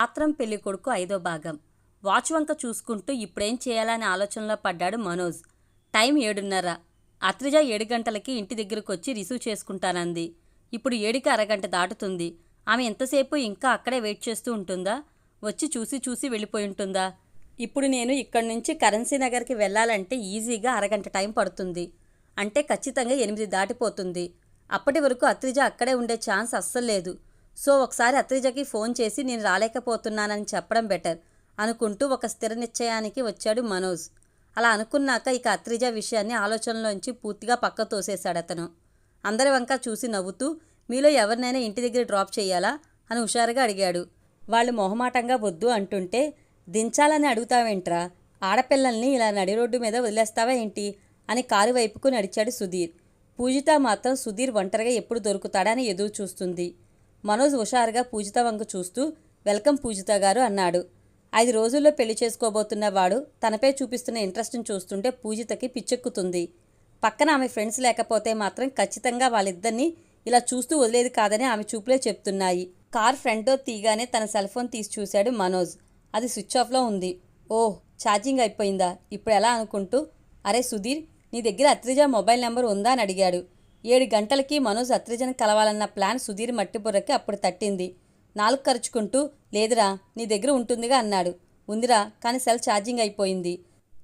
ఆత్రం పెళ్ళి కొడుకు ఐదో భాగం. వాచ్ వంక చూసుకుంటూ ఇప్పుడేం చేయాలనే ఆలోచనలో పడ్డాడు మనోజ్. టైం ఏడున్నర. అత్రిజ ఏడు గంటలకి ఇంటి దగ్గరకు వచ్చి రిసీవ్ చేసుకుంటానంది. ఇప్పుడు ఏడుకి అరగంట దాటుతుంది. ఆమె ఎంతసేపు ఇంకా అక్కడే వెయిట్ చేస్తూ ఉంటుందా? వచ్చి చూసి చూసి వెళ్ళిపోయి ఉంటుందా? ఇప్పుడు నేను ఇక్కడి నుంచి కరెన్సీ నగర్కి వెళ్ళాలంటే ఈజీగా అరగంట టైం పడుతుంది. అంటే ఖచ్చితంగా ఎనిమిది దాటిపోతుంది. అప్పటి వరకు అత్రిజ అక్కడే ఉండే ఛాన్స్ అస్సలు లేదు. సో ఒకసారి అత్రిజకి ఫోన్ చేసి నేను రాలేకపోతున్నానని చెప్పడం బెటర్ అనుకుంటూ ఒక స్థిర నిశ్చయానికి వచ్చాడు మనోజ్. అలా అనుకున్నాక ఇక అత్రిజ విషయాన్ని ఆలోచనలోంచి పూర్తిగా పక్క తోసేశాడు అతను. అందరి వంక చూసి నవ్వుతూ మీలో ఎవరినైనా ఇంటి దగ్గర డ్రాప్ చేయాలా? అని హుషారుగా అడిగాడు. వాళ్ళు మొహమాటంగా వద్దు అంటుంటే దించాలని అడుగుతావేంట్రా? ఆడపిల్లల్ని ఇలా నడి రోడ్డు మీద వదిలేస్తావా ఏంటి? అని కారు వైపుకు నడిచాడు సుధీర్. పూజిత మాత్రం సుధీర్ ఒంటరిగా ఎప్పుడు దొరుకుతాడని ఎదురు చూస్తుంది మనోజ్ హుషారుగా పూజిత వంక చూస్తూ వెల్కమ్ పూజిత గారు అన్నాడు. ఐదు రోజుల్లో పెళ్ళి చేసుకోబోతున్న వాడు తనపై చూపిస్తున్న ఇంట్రెస్ట్ని చూస్తుంటే పూజితకి పిచ్చెక్కుతుంది. పక్కన ఆమె ఫ్రెండ్స్ లేకపోతే మాత్రం ఖచ్చితంగా వాళ్ళిద్దరినీ ఇలా చూస్తూ వదిలేది కాదని ఆమె చూపులే చెప్తున్నాయి. కార్ ఫ్రంట్ డోర్ తీయగానే తన సెల్ ఫోన్ తీసి చూశాడు మనోజ్. అది స్విచ్ ఆఫ్లో ఉంది. ఓహ్ ఛార్జింగ్ అయిపోయిందా? ఇప్పుడు ఎలా అనుకుంటూ? అరే సుధీర్ నీ దగ్గర అత్రిజ మొబైల్ నెంబర్ ఉందా? అని అడిగాడు. ఏడు గంటలకి మనోజ్ అత్రిజను కలవాలన్న ప్లాన్ సుధీర్ మట్టిబుర్రకి అప్పుడు తట్టింది. నాలుగు ఖర్చుకుంటూ లేదురా నీ దగ్గర ఉంటుందిగా అన్నాడు. ఉందిరా కానీ సెల్ ఛార్జింగ్ అయిపోయింది.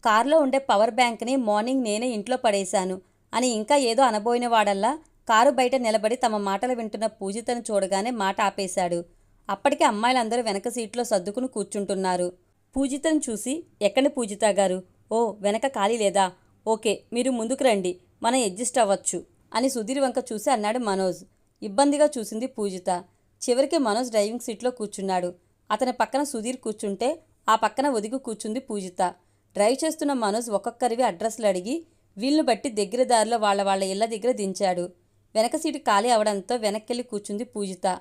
కారులో ఉండే పవర్ బ్యాంక్ని మార్నింగ్ నేనే ఇంట్లో పడేశాను. అని ఇంకా ఏదో అనబోయిన వాడల్లా కారు బయట నిలబడి తమ మాటలు వింటున్న పూజితను చూడగానే మాట ఆపేశాడు. అప్పటికే అమ్మాయిలందరూ వెనక సీట్లో సర్దుకుని కూర్చుంటున్నారు. పూజితను చూసి ఎక్కడి పూజిత గారు. ఓ వెనక ఖాళీ లేదా? ఓకే మీరు ముందుకు రండి. మనం అడ్జస్ట్ అవ్వచ్చు. అని సుధీర్ వంక చూసి అన్నాడు మనోజ్. ఇబ్బందిగా చూసింది పూజిత. చివరికి మనోజ్ డ్రైవింగ్ సీట్లో కూర్చున్నాడు. అతని పక్కన సుధీర్ కూర్చుంటే ఆ పక్కన ఒదిగి కూర్చుంది పూజిత. డ్రైవ్ చేస్తున్న మనోజ్ ఒక్కొక్కరివి అడ్రస్లు అడిగి వీళ్ళను బట్టి దగ్గర దారిలో వాళ్ళ వాళ్ళ ఇళ్ళ దగ్గర దించాడు. వెనక సీటు ఖాళీ అవడంతో వెనక్కెళ్ళి కూర్చుంది పూజిత.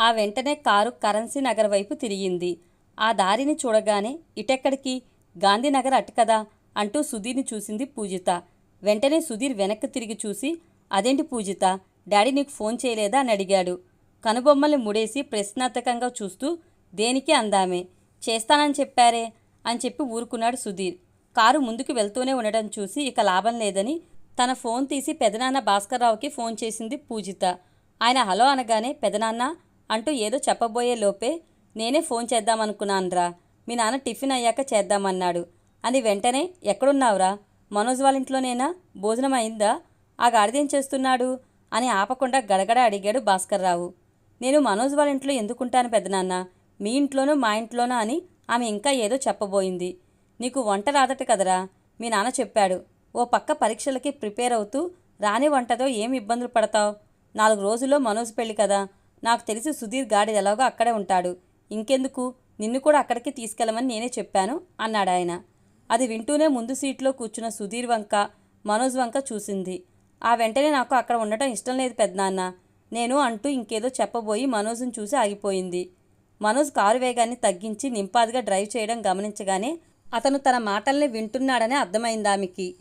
ఆ వెంటనే కారు కరెన్సీ నగర్ వైపు తిరిగింది. ఆ దారిని చూడగానే ఇటెక్కడికి? గాంధీనగర్ అటు కదా? అంటూ సుధీర్ని చూసింది పూజిత. వెంటనే సుధీర్ వెనక్కి తిరిగి చూసి అదేంటి పూజిత? డాడీ నీకు ఫోన్ చేయలేదా? అని అడిగాడు. కనుబొమ్మల్ని ముడేసి ప్రశ్నార్థకంగా చూస్తూ దేనికి అందామే? చేస్తానని చెప్పారే? అని చెప్పి ఊరుకున్నాడు సుధీర్. కారు ముందుకు వెళ్తూనే ఉండడం చూసి ఇక లాభం లేదని తన ఫోన్ తీసి పెదనాన్న భాస్కర్రావుకి ఫోన్ చేసింది పూజిత. ఆయన హలో అనగానే పెదనాన్న అంటూ ఏదో చెప్పబోయే లోపే నేనే ఫోన్ చేద్దామనుకున్నానురా. మీ నాన్న టిఫిన్ అయ్యాక చేద్దామన్నాడు. అని వెంటనే ఎక్కడున్నావురా? మనోజ్ వాళ్ళ ఇంట్లోనేనా? భోజనం అయిందా? ఆ గాడిదేం చేస్తున్నాడు? అని ఆపకుండా గడగడ అడిగాడు భాస్కర్రావు. నేను మనోజ్ వాళ్ళ ఇంట్లో ఎందుకుంటాను పెద్దనాన్న మీ ఇంట్లోనూ మా ఇంట్లోనూ అని ఆమె ఇంకా ఏదో చెప్పబోయింది. నీకు వంట రాదట కదరా? మీ నాన్న చెప్పాడు. ఓ పక్క పరీక్షలకి ప్రిపేర్ అవుతూ రాని వంటతో ఏం ఇబ్బందులు పడతావు? నాలుగు రోజుల్లో మనోజ్ పెళ్ళి కదా. నాకు తెలిసి సుధీర్ గాడి ఎలాగో అక్కడే ఉంటాడు. ఇంకెందుకు? నిన్ను కూడా అక్కడికి తీసుకెళ్ళమని నేనే చెప్పాను అన్నాడు ఆయన అది వింటూనే ముందు సీట్లో కూర్చున్న సుధీర్ వంక మనోజ్ వంక చూసింది. ఆ వెంటనే నాకు అక్కడ ఉండటం ఇష్టం లేదు పెద్దనాన్న. నేను అంటూ ఇంకేదో చెప్పబోయి మనోజ్ను చూసి ఆగిపోయింది. మనోజ్ కారు వేగాన్ని తగ్గించి నింపాదిగా డ్రైవ్ చేయడం గమనించగానే అతను తన మాటల్ని వింటున్నాడని అర్థమైంది ఆమెకి.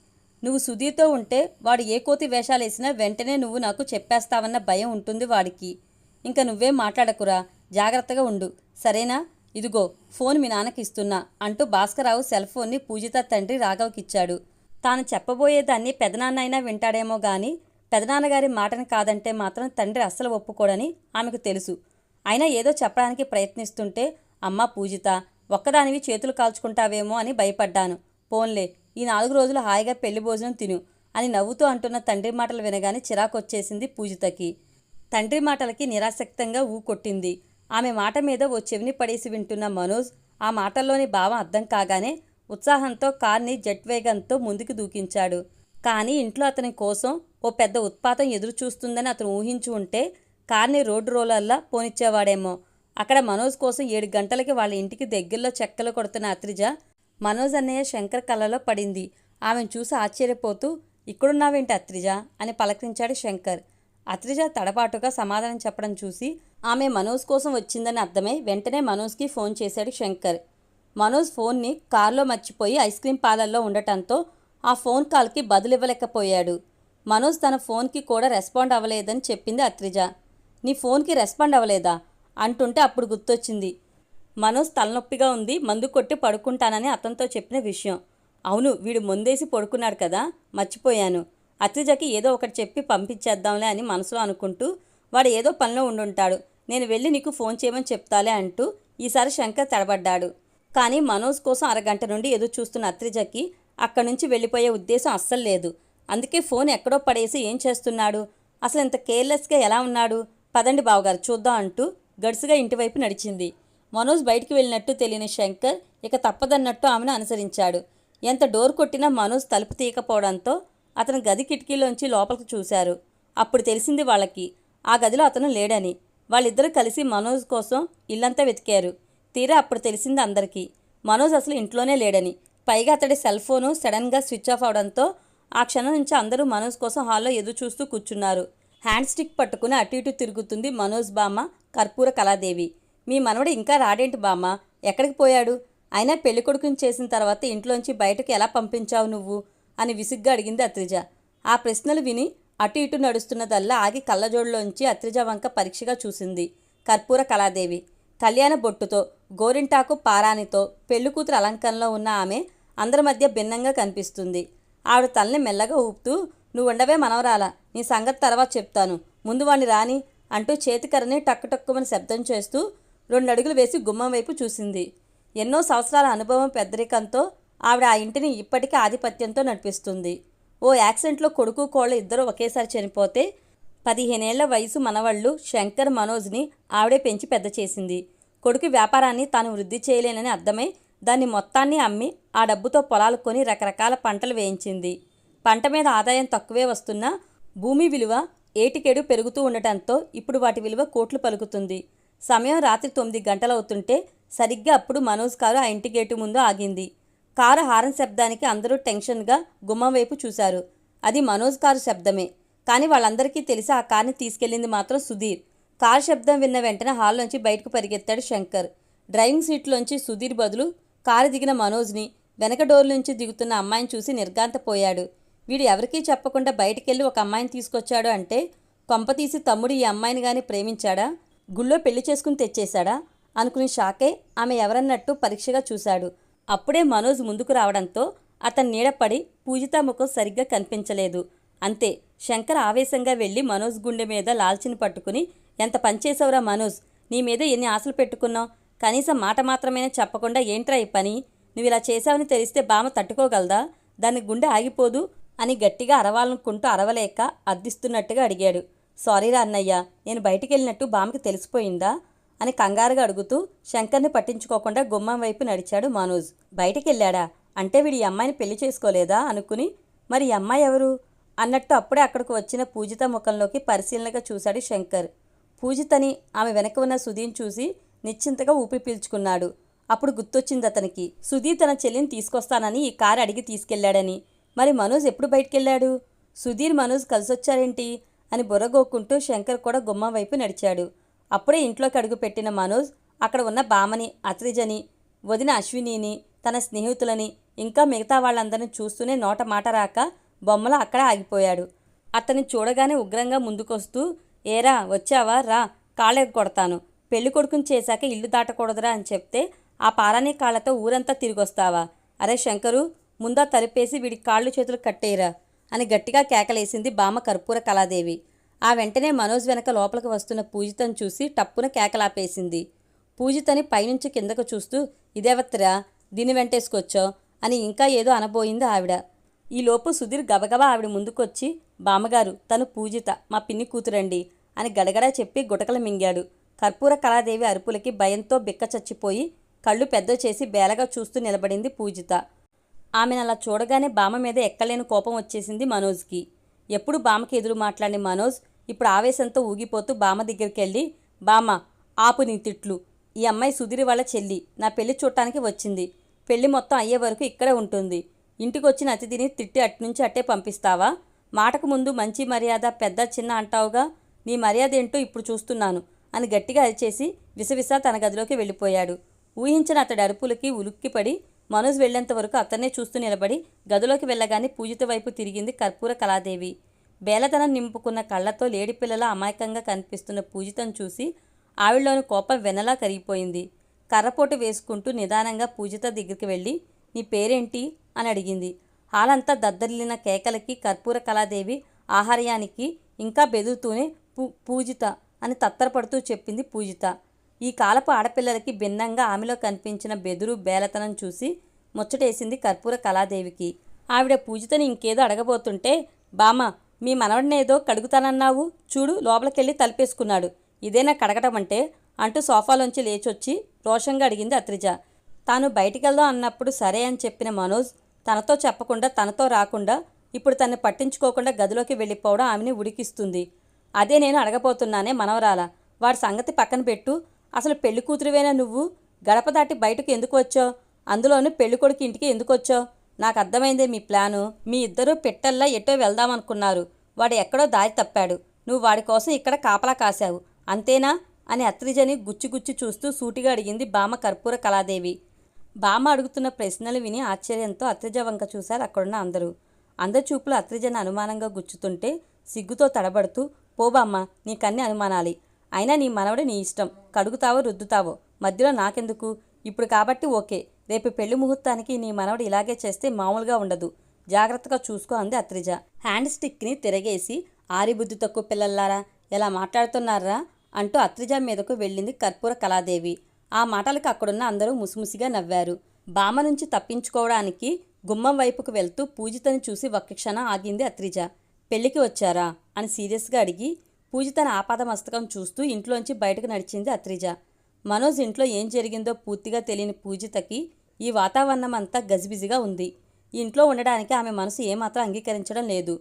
నువ్వు సుధీర్తో ఉంటే వాడు ఏ కోతి వేషాలు వేసినా వెంటనే నువ్వు నాకు చెప్పేస్తావన్న భయం ఉంటుంది వాడికి. ఇంకా నువ్వేం మాట్లాడకురా. జాగ్రత్తగా ఉండు. సరేనా? ఇదిగో ఫోన్ మీ నాన్నకి ఇస్తున్నా అంటూ భాస్కరరావు సెల్ ఫోన్ని పూజిత తండ్రి రాఘవ్కిచ్చాడు. తాను చెప్పబోయేదాన్ని పెదనాన్న అయినా వింటాడేమో గాని పెదనాన్నగారి మాటని కాదంటే మాత్రం తండ్రి అస్సలు ఒప్పుకోడని ఆమెకు తెలుసు. అయినా ఏదో చెప్పడానికి ప్రయత్నిస్తుంటే అమ్మ పూజిత ఒక్కదానివి చేతులు కాల్చుకుంటావేమో అని భయపడ్డాను. పోన్లే ఈ నాలుగు రోజులు హాయిగా పెళ్ళి భోజనం తిను అని నవ్వుతూ అంటున్న తండ్రి మాటలు వినగానే చిరాకొచ్చేసింది పూజితకి. తండ్రి మాటలకి నిరాసక్తంగా ఊకొట్టింది ఆమె మాట మీద ఓ చెవిని పడేసి వింటున్న మనోజ్ ఆ మాటల్లోని భావం అర్థం కాగానే ఉత్సాహంతో కార్ని జెట్ వేగంతో ముందుకు దూకించాడు. కానీ ఇంట్లో అతని కోసం ఓ పెద్ద ఉత్పాతం ఎదురు చూస్తుందని అతను ఊహించి ఉంటే కార్ని రోడ్డు రోలర్లా పోనిచ్చేవాడేమో. అక్కడ మనోజ్ కోసం ఏడు గంటలకి వాళ్ళ ఇంటికి దగ్గరలో చెక్కలు కొడుతున్న అత్రిజ మనోజ్ అన్నయ్య శంకర్ కళ్ళలో పడింది. ఆమెను చూసి ఆశ్చర్యపోతూ ఇక్కడున్నావేంటి అత్రిజ? అని పలకరించాడు శంకర్. అత్రిజ తడపాటుగా సమాధానం చెప్పడం చూసి ఆమె మనోజ్ కోసం వచ్చిందని అర్థమై వెంటనే మనోజ్కి ఫోన్ చేశాడు శంకర్. మనోజ్ ఫోన్ని కారులో మర్చిపోయి ఐస్ క్రీమ్ పార్లర్లో ఉండటంతో ఆ ఫోన్ కాల్కి బదులివ్వలేకపోయాడు. మనోజ్ తన ఫోన్కి కూడా రెస్పాండ్ అవ్వలేదని చెప్పింది అత్రిజ. నీ ఫోన్కి రెస్పాండ్ అవ్వలేదా? అంటుంటే అప్పుడు గుర్తొచ్చింది. మనోజ్ తలనొప్పిగా ఉంది మందు కొట్టి పడుకుంటానని అతనితో చెప్పిన విషయం. అవును వీడు ముందేసి పడుకున్నాడు కదా మర్చిపోయాను. అత్రిజకి ఏదో ఒకటి చెప్పి పంపించేద్దాంలే అని మనసులో అనుకుంటూ వాడు ఏదో పనిలో ఉండుంటాడు. నేను వెళ్ళి నీకు ఫోన్ చేయమని చెప్తాలే అంటూ ఈసారి శంకర్ తడబడ్డాడు. కానీ మనోజ్ కోసం అరగంట నుండి ఎదురు చూస్తున్న అత్రిజకి అక్కడి నుంచి వెళ్ళిపోయే ఉద్దేశం అస్సలు లేదు. అందుకే ఫోన్ ఎక్కడో పడేసి ఏం చేస్తున్నాడు? అసలు ఇంత కేర్లెస్గా ఎలా ఉన్నాడు? పదండి బావగారు చూద్దాం అంటూ గడుసుగా ఇంటివైపు నడిచింది. మనోజ్ బయటికి వెళ్ళినట్టు తెలియని శంకర్ ఇక తప్పదన్నట్టు ఆమెను అనుసరించాడు. ఎంత డోర్ కొట్టినా మనోజ్ తలుపు తీయకపోవడంతో అతను గది కిటికీలోంచి లోపలికి చూశారు. అప్పుడు తెలిసింది వాళ్ళకి ఆ గదిలో అతను లేడని. వాళ్ళిద్దరూ కలిసి మనోజ్ కోసం ఇల్లంతా వెతికారు. తీరా అప్పుడు తెలిసింది అందరికీ. మనోజ్ అసలు ఇంట్లోనే లేడని. పైగా అతడి సెల్ ఫోను సడన్గా స్విచ్ ఆఫ్ అవడంతో ఆ క్షణం నుంచి అందరూ మనోజ్ కోసం హాల్లో ఎదురు చూస్తూ కూర్చున్నారు. హ్యాండ్ స్టిక్ పట్టుకుని అటు ఇటు తిరుగుతుంది మనోజ్ బామ్మ కర్పూర కళాదేవి. మీ మనవడు ఇంకా రాడేంటి బామ్మ? ఎక్కడికి పోయాడు? అయినా పెళ్ళి కొడుకుని చేసిన తర్వాత ఇంట్లోంచి బయటకు ఎలా పంపించావు నువ్వు? అని విసుగ్గా అడిగింది అత్రిజ. ఆ ప్రశ్నలు విని అటు ఇటు నడుస్తున్నదల్లా ఆగి కళ్ళజోడులోంచి అత్రిజ వంక పరీక్షగా చూసింది కర్పూర కళాదేవి. కళ్యాణ బొట్టుతో గోరింటాకు పారానితో పెళ్ళికూతురు అలంకరణలో ఉన్న ఆమె అందరి మధ్య భిన్నంగా కనిపిస్తుంది. ఆవిడ తలని మెల్లగా ఊపుతూ నువ్వు ఉండవే మనవరాలా నీ సంగతి తర్వాత చెప్తాను. ముందు వాణ్ణి రాని అంటూ చేతికరని టక్కుటక్కుమని శబ్దం చేస్తూ రెండు అడుగులు వేసి గుమ్మం వైపు చూసింది. ఎన్నో సంవత్సరాల అనుభవం పెద్దరికంతో ఆవిడ ఆ ఇంటిని ఇప్పటికీ ఆధిపత్యంతో నడిపిస్తుంది. ఓ యాక్సిడెంట్లో కొడుకు కోళ్ళ ఇద్దరు ఒకేసారి చనిపోతే పదిహేనేళ్ళ వయసు మనవళ్ళు శంకర్ మనోజ్ని ఆవిడే పెంచి పెద్ద చేసింది. కొడుకు వ్యాపారాన్ని తాను వృద్ధి చేయలేనని అర్థమై దాన్ని మొత్తాన్ని అమ్మి ఆ డబ్బుతో పొలాలు కొని రకరకాల పంటలు వేయించింది. పంట మీద ఆదాయం తక్కువే వస్తున్నా భూమి విలువ ఏటికేడు పెరుగుతూ ఉండటంతో ఇప్పుడు వాటి విలువ కోట్లు పలుకుతుంది. సమయం రాత్రి తొమ్మిది గంటలవుతుంటే సరిగ్గా అప్పుడు మనోజ్ కారు ఆ ఇంటి గేటు ముందు ఆగింది. కారు హారన్ శబ్దానికి అందరూ టెన్షన్గా గుమ్మం వైపు చూశారు. అది మనోజ్ కారు శబ్దమే. కానీ వాళ్ళందరికీ తెలిసి ఆ కార్ని తీసుకెళ్ళింది మాత్రం సుధీర్. కారు శబ్దం విన్న వెంటనే హాల్లోంచి బయటకు పరిగెత్తాడు శంకర్. డ్రైవింగ్ సీట్లోంచి సుధీర్ బదులు కారు దిగిన మనోజ్ని వెనక డోర్ నుంచి దిగుతున్న అమ్మాయిని చూసి నిర్గాంతపోయాడు వీడు ఎవరికీ చెప్పకుండా బయటికెళ్ళి ఒక అమ్మాయిని తీసుకొచ్చాడు అంటే కొంపతీసి తమ్ముడు ఈ అమ్మాయిని గాని ప్రేమించాడా? గుళ్ళో పెళ్ళి చేసుకుని తెచ్చేశాడా? అనుకుని షాకే ఆమె ఎవరన్నట్టు పరీక్షగా చూశాడు. అప్పుడే మనోజ్ ముందుకు రావడంతో అతని నీడపడి పూజిత ముఖం సరిగ్గా కనిపించలేదు. అంతే. శంకర్ ఆవేశంగా వెళ్ళి మనోజ్ గుండె మీద లాల్చిని పట్టుకుని ఎంత పనిచేసావురా మనోజ్? నీ మీద ఎన్ని ఆశలు పెట్టుకున్నావు? కనీసం మాట మాత్రమే చెప్పకుండా ఏంట్రా ఈ పని? నువ్వు ఇలా చేశావని తెలిస్తే బామ తట్టుకోగలదా? దాని గుండె ఆగిపోదు అని గట్టిగా అరవాలనుకుంటూ అరవలేక అర్థిస్తున్నట్టుగా అడిగాడు. సారీరా అన్నయ్య నేను బయటికి వెళ్ళినట్టు బామకి తెలిసిపోయిందా? అని కంగారుగా అడుగుతూ శంకర్ని పట్టించుకోకుండా గుమ్మం వైపు నడిచాడు మనోజ్. బయటికి వెళ్ళాడా అంటే వీడి అమ్మాయిని పెళ్ళి చేసుకోలేదా? అనుకుని మరి ఈ అమ్మాయి ఎవరు? అన్నట్టు అప్పుడే అక్కడికి వచ్చిన పూజిత ముఖంలోకి పరిశీలనగా చూశాడు శంకర్. పూజితని ఆమె వెనక ఉన్న సుధీని చూసి నిశ్చింతగా ఊపి పీల్చుకున్నాడు. అప్పుడు గుర్తొచ్చింది అతనికి సుధీ తన చెల్లిని తీసుకొస్తానని ఈ కారు అడిగి తీసుకెళ్ళాడని మరి మనోజ్ ఎప్పుడు బయటికెళ్ళాడు? సుధీర్ మనోజ్ కలిసొచ్చారేంటి? అని బుర్రగోక్కుంటూ శంకర్ కూడా గుమ్మం వైపు నడిచాడు. అప్పుడే ఇంట్లోకి అడుగుపెట్టిన మనోజ్ అక్కడ ఉన్న బామని అత్రిజని వదిన అశ్వినిని తన స్నేహితులని ఇంకా మిగతా వాళ్ళందరిని చూస్తూనే నోట మాట రాక బొమ్మల అక్కడ ఆగిపోయాడు. అతన్ని చూడగానే ఉగ్రంగా ముందుకొస్తూ ఏరా వచ్చావా? రా కాళ్ళెగ కొడతాను. పెళ్ళి కొడుకుని చేశాక ఇల్లు దాటకూడదురా అని చెప్తే ఆ పారాని కాళ్ళతో ఊరంతా తిరిగొస్తావా? అరే శంకరు ముందా తలుపేసి వీడి కాళ్ళు చేతులు కట్టేయరా అని గట్టిగా కేకలేసింది బామ కర్పూర కళాదేవి. ఆ వెంటనే మనోజ్ వెనక లోపలికి వస్తున్న పూజితను చూసి టప్పున కేకలాపేసింది. పూజితని పైనుంచి కిందకు చూస్తూ ఇదేవత్రా దీని వెంటేసుకొచ్చో అని ఇంకా ఏదో అనబోయింది ఆవిడ. ఈలోపు సుధీర్ గబగబా ఆవిడ ముందుకొచ్చి బామ్మగారు తను పూజిత మా పిన్ని కూతురండి అని గడగడా చెప్పి గుటకలు మింగాడు. కర్పూర కళాదేవి అరుపులకి భయంతో బిక్క చచ్చిపోయి కళ్ళు పెద్ద చేసి బేలగా చూస్తూ నిలబడింది పూజిత. ఆమెను అలా చూడగానే బామ మీద ఎక్కలేని కోపం వచ్చేసింది మనోజ్కి. ఎప్పుడు బామకి ఎదురు మాట్లాడిన మనోజ్ ఇప్పుడు ఆవేశంతో ఊగిపోతూ బామ దగ్గరికి వెళ్ళి బామ్మ ఆపు నీ తిట్లు. ఈ అమ్మాయి సుధీర్ వాళ్ళ చెల్లి. నా పెళ్ళి చూడటానికి వచ్చింది. పెళ్ళి మొత్తం అయ్యే వరకు ఇక్కడే ఉంటుంది. ఇంటికి వచ్చిన అతిథిని తిట్టి అట్నుంచి అట్టే పంపిస్తావా? మాటకు ముందు మంచి మర్యాద పెద్ద చిన్న అంటావుగా? నీ మర్యాద ఏంటో ఇప్పుడు చూస్తున్నాను అని గట్టిగా అరిచేసి విసవిస తన గదిలోకి వెళ్ళిపోయాడు. ఊహించిన అతడి అరుపులకి ఉలుక్కిపడి మనోజ్ వెళ్ళేంత వరకు అతన్నే చూస్తూ నిలబడి గదిలోకి వెళ్ళగానే పూజిత వైపు తిరిగింది కర్పూర కళాదేవి. బేలతనం నింపుకున్న కళ్ళతో లేడిపిల్లల అమాయకంగా కనిపిస్తున్న పూజితను చూసి ఆవిడలోని కోపం వెనలా కరిగిపోయింది. కర్రపోటు వేసుకుంటూ నిదానంగా పూజిత దగ్గరికి వెళ్ళి నీ పేరేంటి? అని అడిగింది. హాలంతా దద్దరిల్లిన కేకలకి కర్పూర కళాదేవి ఆహార్యానికి ఇంకా బెదురుతూనే పూ పూజిత అని తత్తరపడుతూ చెప్పింది పూజిత. ఈ కాలపు ఆడపిల్లలకి భిన్నంగా ఆమెలో కనిపించిన బెదురు బేలతనం చూసి ముచ్చటేసింది కర్పూర కళాదేవికి. ఆవిడ పూజితని ఇంకేదో అడగబోతుంటే బామ్మ మీ మనవడినేదో కడుగుతానన్నావు. చూడు లోపలికెళ్ళి తలిపేసుకున్నాడు. ఇదేనా కడగటం అంటే అంటూ సోఫాలోంచి లేచొచ్చి రోషంగా అడిగింది అత్రిజ. తాను బయటికెళ్దాం అన్నప్పుడు సరే అని చెప్పిన మనోజ్ తనతో చెప్పకుండా తనతో రాకుండా ఇప్పుడు తన్ని పట్టించుకోకుండా గదిలోకి వెళ్ళిపోవడం ఆమెని ఉడికిస్తుంది. అదే నేను అడగబోతున్నానే మనవరాల. వాడి సంగతి పక్కన పెట్టు. అసలు పెళ్ళి కూతురువేనా నువ్వు? గడప దాటి బయటకు ఎందుకు వచ్చావు? అందులోనూ పెళ్ళి కొడుకు ఇంటికి ఎందుకు వచ్చావు? నాకు అర్థమైందే మీ ప్లాను. మీ ఇద్దరూ పెట్టల్లా ఎటో వెళ్దామనుకున్నారు వాడు ఎక్కడో దారి తప్పాడు. నువ్వు వాడి కోసం ఇక్కడ కాపలా కాశావు. అంతేనా? అని అత్రిజని గుచ్చి గుచ్చి చూస్తూ సూటిగా అడిగింది బామ కర్పూర కళాదేవి. బామ్మ అడుగుతున్న ప్రశ్నలు విని ఆశ్చర్యంతో అత్రిజ వంక చూశారు అక్కడున్న అందరూ. అందరి చూపులు అత్రిజను అనుమానంగా గుచ్చుతుంటే సిగ్గుతో తడబడుతూ పోబామ్మ నీకన్ని నీకన్నీ అనుమానాలి. అయినా నీ మనవడు నీ ఇష్టం. కడుగుతావో రుద్దుతావో? మధ్యలో నాకెందుకు? ఇప్పుడు కాబట్టి ఓకే. రేపు పెళ్ళి ముహూర్తానికి నీ మనవడు ఇలాగే చేస్తే మామూలుగా ఉండదు. జాగ్రత్తగా చూసుకో అంది అత్రిజ. హ్యాండ్ స్టిక్ని తిరగేసి ఆరిబుద్ధి తక్కువ పిల్లల్లారా? ఎలా మాట్లాడుతున్నారా? అంటూ అత్రిజ మీదకు వెళ్ళింది కర్పూర కళాదేవి. ఆ మాటలకు అక్కడున్న అందరూ ముసిముసిగా నవ్వారు. బామ నుంచి తప్పించుకోవడానికి గుమ్మం వైపుకు వెళ్తూ పూజితని చూసి ఒక్క క్షణం ఆగింది అత్రిజ. పెళ్ళికి వచ్చారా? అని సీరియస్గా అడిగి పూజితను ఆపాద మస్తకం చూస్తూ ఇంట్లోంచి బయటకు నడిచింది అత్రిజ. మనోజ్ ఇంట్లో ఏం జరిగిందో పూర్తిగా తెలియని పూజితకి ఈ వాతావరణం అంతా గజిబిజిగా ఉంది. ఇంట్లో ఉండడానికి ఆమె మనసు ఏమాత్రం అంగీకరించడం లేదు.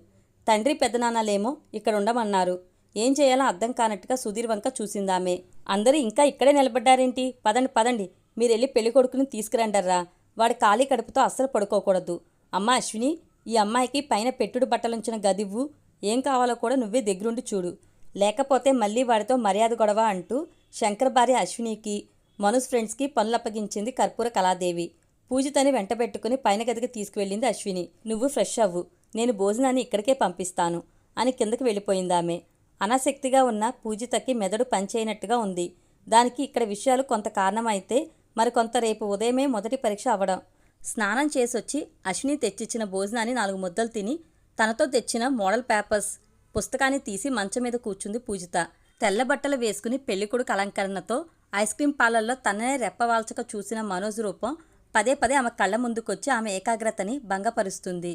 తండ్రి పెద్దనాన్నలేమో ఇక్కడ ఉండమన్నారు. ఏం చేయాలో అర్థం కానట్టుగా సుధీర్ వంక చూసిందామె. అందరూ ఇంకా ఇక్కడే నిలబడ్డారేంటి? పదండి పదండి. మీరు వెళ్ళి పెళ్ళి కొడుకుని తీసుకురండర్రా. వాడి ఖాళీ కడుపుతో అస్సలు పడుకోకూడదు. అమ్మ అశ్విని ఈ అమ్మాయికి పైన పెట్టుడు బట్టలుంచిన గదివ్వు ఏం కావాలో కూడా నువ్వే దగ్గరుండి చూడు. లేకపోతే మళ్ళీ వాడితో మర్యాద గొడవ అంటూ శంకర్ భార్య అశ్వినికి మనోజ్ ఫ్రెండ్స్కి పనులప్పగించింది కర్పూర కళాదేవి. పూజితని వెంటబెట్టుకుని పైన గదికి తీసుకువెళ్ళింది అశ్విని. నువ్వు ఫ్రెష్ అవ్వు. నేను భోజనాన్ని ఇక్కడికే పంపిస్తాను అని కిందకి వెళ్ళిపోయిందామె. అనాసక్తిగా ఉన్న పూజితకి మెదడు పనిచేయనట్టుగా ఉంది. దానికి ఇక్కడ విషయాలు కొంత కారణమైతే మరికొంత రేపు ఉదయమే మొదటి పరీక్ష అవ్వడం. స్నానం చేసొచ్చి అశ్విని తెచ్చిచ్చిన భోజనాన్ని నాలుగు ముద్దలు తిని తనతో తెచ్చిన మోడల్ పేపర్స్ పుస్తకాన్ని తీసి మంచం మీద కూర్చుంది పూజిత. తెల్ల బట్టలు వేసుకుని పెళ్ళికొడుకు అలంకరణతో ఐస్ క్రీం పాలల్లో తననే రెప్పవాల్చక చూసిన మనోజ్ రూపం పదే పదే ఆమె కళ్ళ ముందుకొచ్చి ఆమె ఏకాగ్రతని భంగపరుస్తుంది.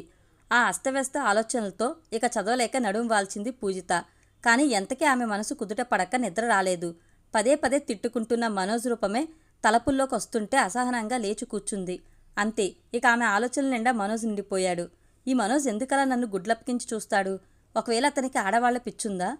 ఆ అస్తవ్యస్త ఆలోచనలతో ఇక చదవలేక నడుం వాల్చింది పూజిత. కానీ ఎంతకీ ఆమె మనసు కుదుట పడక నిద్ర రాలేదు. పదే పదే తిట్టుకుంటున్న మనోజ్ రూపమే తలపుల్లోకి వస్తుంటే అసహనంగా లేచి కూర్చుంది. అంతే ఇక ఆమె ఆలోచనల నిండా మనోజ్ నిండిపోయాడు. ఈ మనోజ్ ఎందుకలా నన్ను గుడ్లప్పకించి చూస్తాడు? ఒకవేళ అతనికి ఆడవాళ్ళ పిచ్చుందా?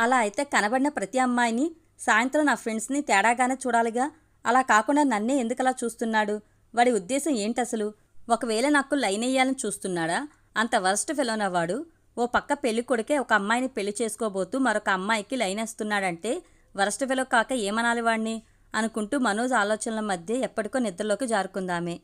అలా అయితే కనబడిన ప్రతి అమ్మాయిని సాయంత్రం నా ఫ్రెండ్స్ని తేడాగానే చూడాలిగా? అలా కాకుండా నన్నే ఎందుకలా చూస్తున్నాడు? వాడి ఉద్దేశం ఏంటసలు? ఒకవేళ నాకు లైన్ అయ్యాలని చూస్తున్నాడా? అంత వరస్ట్ ఫెలోనా వాడు? ఓ పక్క పెళ్ళి కొడుకే ఒక అమ్మాయిని పెళ్ళి చేసుకోబోతూ మరొక అమ్మాయికి లైన్ వేస్తున్నాడంటే వరస్ట్ ఫెలో కాక ఏమనాలి వాడిని అనుకుంటూ మనోజ్ ఆలోచనల మధ్య ఎప్పటికో నిద్రలోకి జారుకుందామే.